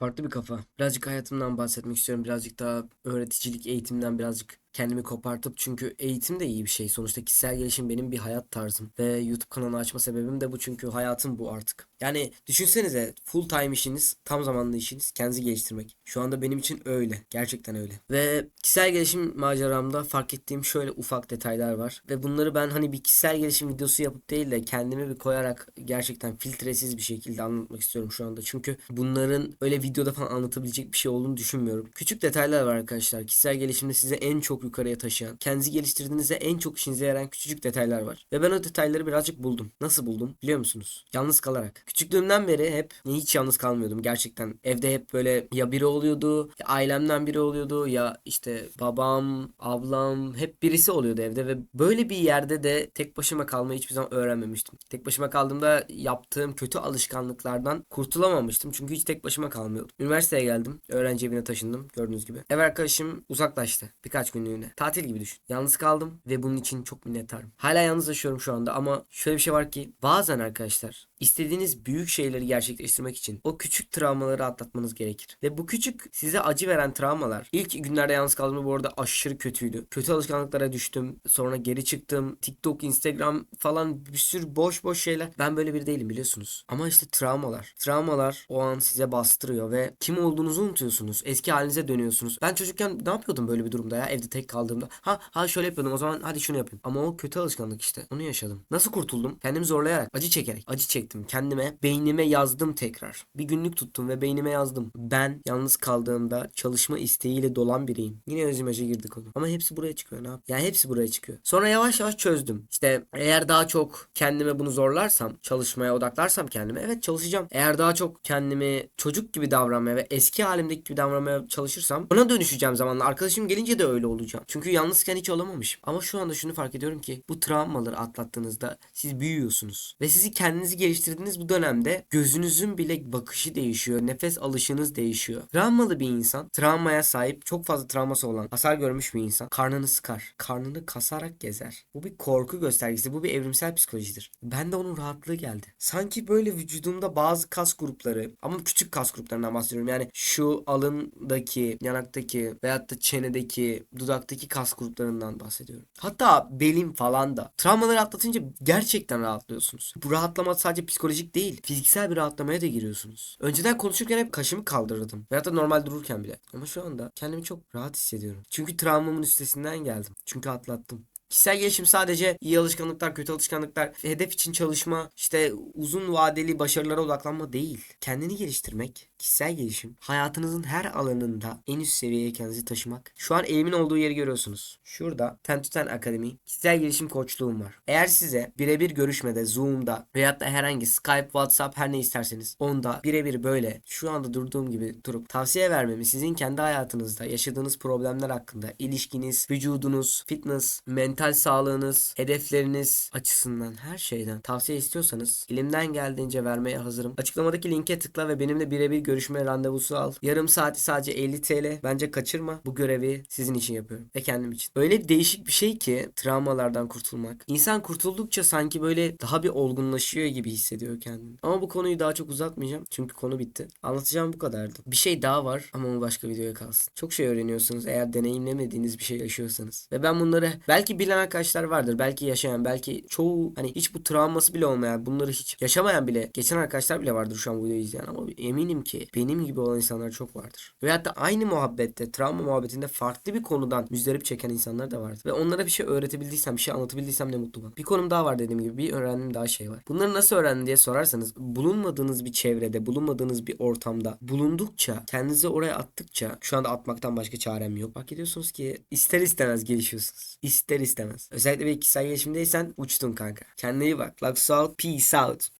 Farklı bir kafa. Birazcık hayatımdan bahsetmek istiyorum. Birazcık daha öğreticilik, eğitimden birazcık kendimi kopartıp çünkü eğitim de iyi bir şey. Sonuçta kişisel gelişim benim bir hayat tarzım ve YouTube kanalı açma sebebim de bu çünkü hayatım bu artık. Yani düşünsenize full time işiniz, tam zamanlı işiniz kendinizi geliştirmek. Şu anda benim için öyle. Gerçekten öyle. Ve kişisel gelişim maceramda fark ettiğim şöyle ufak detaylar var. Ve bunları ben hani bir kişisel gelişim videosu yapıp değil de kendimi bir koyarak gerçekten filtresiz bir şekilde anlatmak istiyorum şu anda. Çünkü bunların öyle videoda falan anlatabilecek bir şey olduğunu düşünmüyorum. Küçük detaylar var arkadaşlar. Kişisel gelişimde size en çok yukarıya taşıyan, kendinizi geliştirdiğinizde en çok işinize yarayan küçücük detaylar var. Ve ben o detayları birazcık buldum. Nasıl buldum biliyor musunuz? Yalnız kalarak. Küçüklüğümden beri hep hiç yalnız kalmıyordum gerçekten. Evde hep böyle ya biri oluyordu, ya ailemden biri oluyordu ya işte babam, ablam hep birisi oluyordu evde ve böyle bir yerde de tek başıma kalmayı hiçbir zaman öğrenmemiştim. Tek başıma kaldığımda yaptığım kötü alışkanlıklardan kurtulamamıştım. Çünkü hiç tek başıma kalmıyordum. Üniversiteye geldim. Öğrenci evine taşındım gördüğünüz gibi. Ev arkadaşım uzaklaştı birkaç günlüğüne. Tatil gibi düşün. Yalnız kaldım ve bunun için çok minnettarım. Hala yalnız yaşıyorum şu anda ama şöyle bir şey var ki bazen arkadaşlar istediğiniz büyük şeyleri gerçekleştirmek için o küçük travmaları atlatmanız gerekir. Ve bu küçük size acı veren travmalar ilk günlerde yalnız kaldığımda bu arada aşırı kötüydü. Kötü alışkanlıklara düştüm. Sonra geri çıktım. TikTok, Instagram falan bir sürü boş boş şeyler. Ben böyle biri değilim biliyorsunuz. Ama işte travmalar. Travmalar o an size bastırıyor ve kim olduğunuzu unutuyorsunuz. Eski halinize dönüyorsunuz. Ben çocukken ne yapıyordum böyle bir durumda ya evde tek kaldığımda? Ha ha şöyle yapıyordum o zaman hadi şunu yapayım. Ama o kötü alışkanlık işte. Onu yaşadım. Nasıl kurtuldum? Kendimi zorlayarak, acı çekerek. Acı çektim. Kendime, beynime yazdım tekrar. Bir günlük tuttum ve beynime yazdım. Ben yalnız kaldığımda çalışma isteğiyle dolan biriyim. Yine özümaja girdik onu. Ama hepsi buraya çıkıyor ne yap? Yani hepsi buraya çıkıyor. Sonra yavaş yavaş çözdüm. İşte eğer daha çok kendime bunu zorlarsam, çalışmaya odaklarsam kendime evet çalışacağım. Eğer daha çok kendimi çocuk gibi davranmaya ve eski halimdeki gibi davranmaya çalışırsam ona dönüşeceğim zamanla. Arkadaşım gelince de öyle olacağım. Çünkü yalnızken hiç olamamışım. Ama şu anda şunu fark ediyorum ki bu travmaları atlattığınızda siz büyüyorsunuz. Ve sizi kendinizi geliştirdiğiniz bu dönemde gözünüzün bile bakışı değişiyor. Nefes alışınız değişiyor. Travmalı bir insan, travmaya sahip, çok fazla travması olan, hasar görmüş bir insan karnını sıkar. Karnını kasarak gezer. Bu bir korku göstergesi. Bu bir evrimsel psikolojidir. Ben de onun rahatlığı geldi. Sanki böyle vücudumda bazı kas grupları ama küçük kas gruplarından bahsediyorum. Yani şu alındaki, yanaktaki veyahut da çenedeki, dudaktaki kas gruplarından bahsediyorum. Hatta belim falan da. Travmaları atlatınca gerçekten rahatlıyorsunuz. Bu rahatlama sadece psikolojik değil. Fiziksel bir rahatlamaya da giriyorsunuz. Önceden konuşurken hep kaşımı kaldırırdım. Veyahut da normal dururken bile. Ama şu anda kendimi çok rahat hissediyorum. Çünkü travmamın üstesinden geldim. Çünkü atlattım. Kişisel gelişim sadece iyi alışkanlıklar, kötü alışkanlıklar, hedef için çalışma, işte uzun vadeli başarılara odaklanma değil. Kendini geliştirmek, kişisel gelişim, hayatınızın her alanında en üst seviyeye kendinizi taşımak. Şu an elimin olduğu yeri görüyorsunuz. Şurada Ten Akademi kişisel gelişim koçluğum var. Eğer size birebir görüşmede, Zoom'da veyahut da herhangi Skype, WhatsApp her ne isterseniz onda birebir böyle şu anda durduğum gibi durup tavsiye vermemi sizin kendi hayatınızda yaşadığınız problemler hakkında, ilişkiniz, vücudunuz, fitness, mental sağlığınız, hedefleriniz açısından her şeyden tavsiye istiyorsanız elimden geldiğince vermeye hazırım. Açıklamadaki linke tıkla ve benimle birebir görüşme randevusu al. Yarım saati sadece 50 TL. Bence kaçırma. Bu görevi sizin için yapıyorum ve kendim için. Öyle değişik bir şey ki travmalardan kurtulmak. İnsan kurtuldukça sanki böyle daha bir olgunlaşıyor gibi hissediyor kendini. Ama bu konuyu daha çok uzatmayacağım. Çünkü konu bitti. Anlatacağım bu kadardı. Bir şey daha var ama o başka videoya kalsın. Çok şey öğreniyorsunuz eğer deneyimlemediğiniz bir şey yaşıyorsanız. Ve ben bunları belki bilen arkadaşlar vardır. Belki yaşayan, belki çoğu hani hiç bu travması bile olmayan, bunları hiç yaşamayan bile geçen arkadaşlar bile vardır şu an bu videoyu izleyen ama eminim ki benim gibi olan insanlar çok vardır. Ve hatta aynı muhabbette, travma muhabbetinde farklı bir konudan müzdarip çeken insanlar da vardır. Ve onlara bir şey öğretebildiysem, bir şey anlatabildiysem ne mutlu bana. Bir konum daha var dediğim gibi. Bir öğrendiğim daha şey var. Bunları nasıl öğrendin diye sorarsanız bulunmadığınız bir çevrede, bulunmadığınız bir ortamda bulundukça, kendinizi oraya attıkça şu anda atmaktan başka çarem yok. Bak ediyorsunuz ki ister istemez gelişiyorsunuz. İster istemez. Özellikle bir kişisel gelişimdeysen uçtun kanka. Kendine iyi bak. Lux out, peace out.